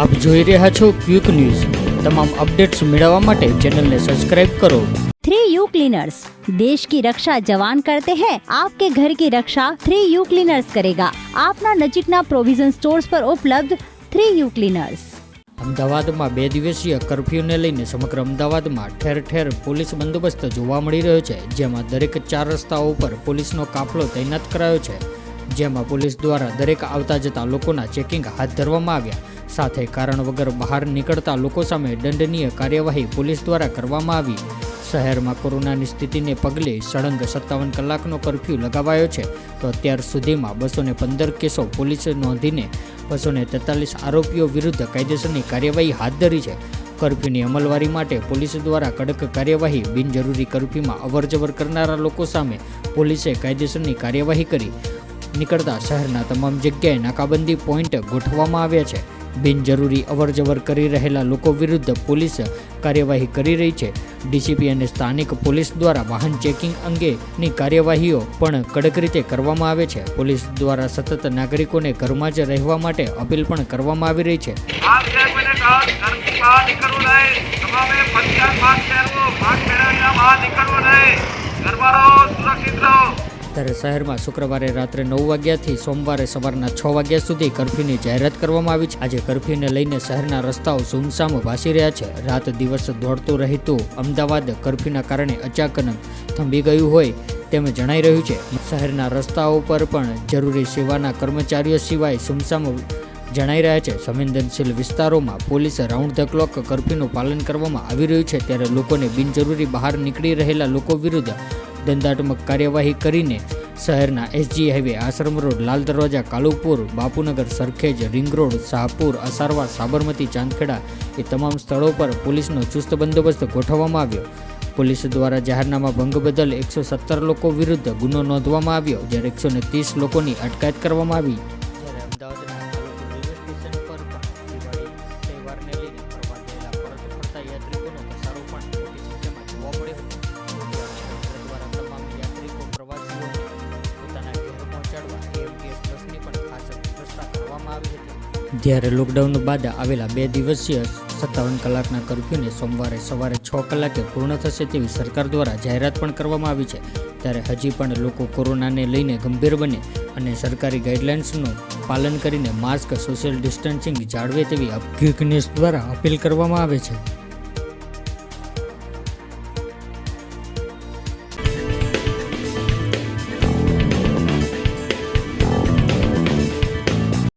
આપ જોઈ રહ્યા છો ક્વિક ન્યૂઝ. તમામ અપડેટ્સ મેળવવા માટે ચેનલને સબસ્ક્રાઇબ કરો. थ्री यू क्लीनर्स देश की रक्षा जवान करते हैं आपके ઘર કી રક્ષા થ્રી યુ ક્લીનર્સ કરેગા. આપના નજીકના પ્રોવિઝન સ્ટોર્સ પર ઉપલબ્ધ થ્રી યુ ક્લીનર્સ. અમદાવાદમાં બે દિવસીય કર્ફ્યુને લઈને સમગ્ર અમદાવાદમાં ઠેર ઠેર પોલીસ બંદોબસ્ત જોવા મળી રહ્યો છે જેમાં દરેક ચાર રસ્તાઓ ઉપર પોલીસનો કાફલો તૈનાત કરાયો છે. જેમાં પોલીસ દ્વારા દરેક આવતા જતા લોકોના ચેકિંગ હાથ ધરવામાં આવ્યા. સાથે કારણ વગર બહાર નીકળતા લોકો સામે દંડનીય કાર્યવાહી પોલીસ દ્વારા કરવામાં આવી. શહેરમાં કોરોનાની સ્થિતિને પગલે સળંગ સત્તાવન કલાકનો કરફ્યુ લગાવાયો છે. તો અત્યાર સુધીમાં બસોને પંદર કેસો પોલીસે નોંધીને બસોને તેતાલીસ આરોપીઓ વિરુદ્ધ કાયદેસરની કાર્યવાહી હાથ ધરી છે. કરફ્યુની અમલવારી માટે પોલીસ દ્વારા કડક કાર્યવાહી, બિનજરૂરી કરફ્યુમાં અવરજવર કરનારા લોકો સામે પોલીસે કાયદેસરની કાર્યવાહી કરી. નીકળતા શહેરના તમામ જગ્યાએ નાકાબંધી પોઈન્ટ ગોઠવવામાં આવ્યા છે. બિનજરૂરી અવરજવર કરી રહેલા લોકો વિરુદ્ધ પોલીસ કાર્યવાહી કરી રહી છે. ડીસીપી અને સ્થાનિક પોલીસ દ્વારા વાહન ચેકિંગ અંગેની કાર્યવાહીઓ પણ કડક રીતે કરવામાં આવે છે. પોલીસ દ્વારા સતત નાગરિકોને ઘરમાં જ રહેવા માટે અપીલ પણ કરવામાં આવી રહી છે માસ્ક પહેરીને ઘર ઘરથી બહાર નીકળવું નહીં તમામે ફરજિયાત માસ્ક પહેરવું માસ્ક પહેર્યા વિના બહાર નીકળવું નહીં ઘરમાં રહો સુરક્ષિત રહો ત્યારે શહેરમાં શુક્રવારે રાત્રે નવ વાગ્યાથી સોમવારે સવારના છ વાગ્યા સુધી કરફ્યુની જાહેરાત કરવામાં આવી છે. આજે કરફ્યુને લઈને શહેરના રસ્તાઓ સુમસામ ભાસી રહ્યા છે. રાત દિવસ દોડતું રહેતું અમદાવાદ કરફ્યુના કારણે અચાનક થંભી ગયું હોય તેમ જણાઈ રહ્યું છે. શહેરના રસ્તાઓ પર પણ જરૂરી સેવાના કર્મચારીઓ સિવાય સુમસામ જણાઈ રહ્યા છે. સંવેદનશીલ વિસ્તારોમાં પોલીસે રાઉન્ડ ધ ક્લોક કરફ્યુનું પાલન કરવામાં આવી રહ્યું છે. ત્યારે લોકોને બિનજરૂરી બહાર નીકળી રહેલા લોકો વિરુદ્ધ દંડાત્મક કાર્યવાહી કરીને શહેરના S G highway, Ashram road, Lal Darwaja, Kalupur, Bapunagar, Sarkhej, ring road, Shahpur, Asarwa, Sabarmati, Chandkheda એ તમામ સ્થળો પર પોલીસનો ચુસ્ત બંદોબસ્ત ગોઠવવામાં આવ્યો. પોલીસ દ્વારા જાહેરનામા ભંગ બદલ એકસો સત્તર લોકો વિરુદ્ધ ગુનો નોંધવામાં આવ્યો, જ્યારે એકસો ત્રીસ લોકોની અટકાયત કરવામાં આવી. જ્યારે લોકડાઉન બાદ આવેલા બે દિવસીય સત્તાવન કલાકના કરફ્યુને સોમવારે સવારે છ કલાકે પૂર્ણ થશે તેવી સરકાર દ્વારા જાહેરાત પણ કરવામાં આવી છે. ત્યારે હજી પણ લોકો કોરોનાને લઈને ગંભીર બને અને સરકારી ગાઈડલાઇન્સનું પાલન કરીને માસ્ક, સોશિયલ ડિસ્ટન્સિંગ જાળવે તેવી અપીલ દ્વારા અપીલ કરવામાં આવે છે.